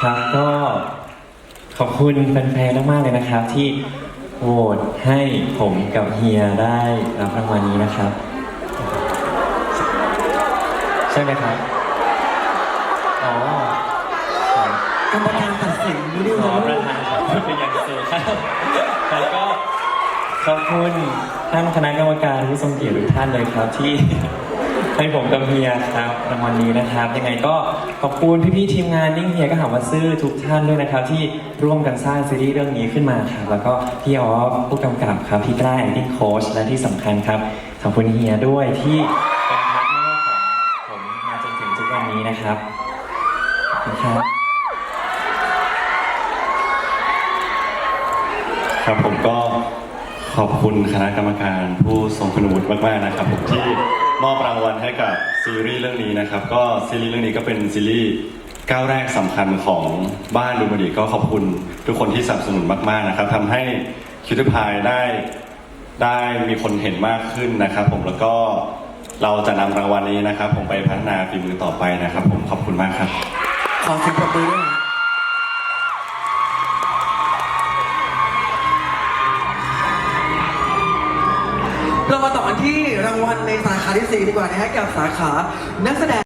ครับก็ขอบคุณแฟนๆมากๆเลยนะครับ ที่โหวตให้ผมกับเฮียได้รับรางวัลนี้นะครับ ใช่ไหมครับอ๋อครับกรรมการตัดสินไม่ได้ขอรู้ประธานขอบคุณเป็นอย่างสูงครับแล้วก็ขอบคุณท่านคณะกรรมการผู้ทรงเกียรติทุกท่านเลยครับที่ ให้ผมกับเฮียครับรางวัลนี้นะครับ ยังไงก็ขอบคุณพี่ๆทีมงานนิ่งเฮียก็หาว่าซื่อทุกท่านด้วยนะครับ ที่ร่วมกันสร้างซีรีส์เรื่องนี้ขึ้นมาครับแล้วก็พี่ออฟผู้กำกับครับพี่กล้า acting coach และที่สำคัญครับขอบคุณเฮียด้วยที่เป็นพาร์ทเนอร์ของผมมาจนถึงทุกวันนี้นะครับขอบคุณครับครับผมก็ขอบคุณคณะกรรมการผู้ทรงคุณวุฒิมากๆนะครับผมที่ มอบรางวัลให้กับซีรีส์เรื่องนี้นะครับ ก็ซีรีส์เรื่องนี้ก็เป็นซีรีส์ก้าวแรกสำคัญของบ้านดูมดีก็ขอบคุณทุกคนที่สนับสนุนมาก ๆนะครับทำให้คิวเตอร์พายได้ได้มีคนเห็นมากขึ้นนะครับ ผมแล้วก็เราจะนำรางวัลนี้นะครับ ผมไปพัฒนาฝีมือต่อไปนะครับ ผมขอบคุณมากครับ ขอเสียงปรบมือด้วย เรามาต่อกันที่รางวัลในสาขาที่ 4 ดีกว่านะฮะกับสาขานักแสดง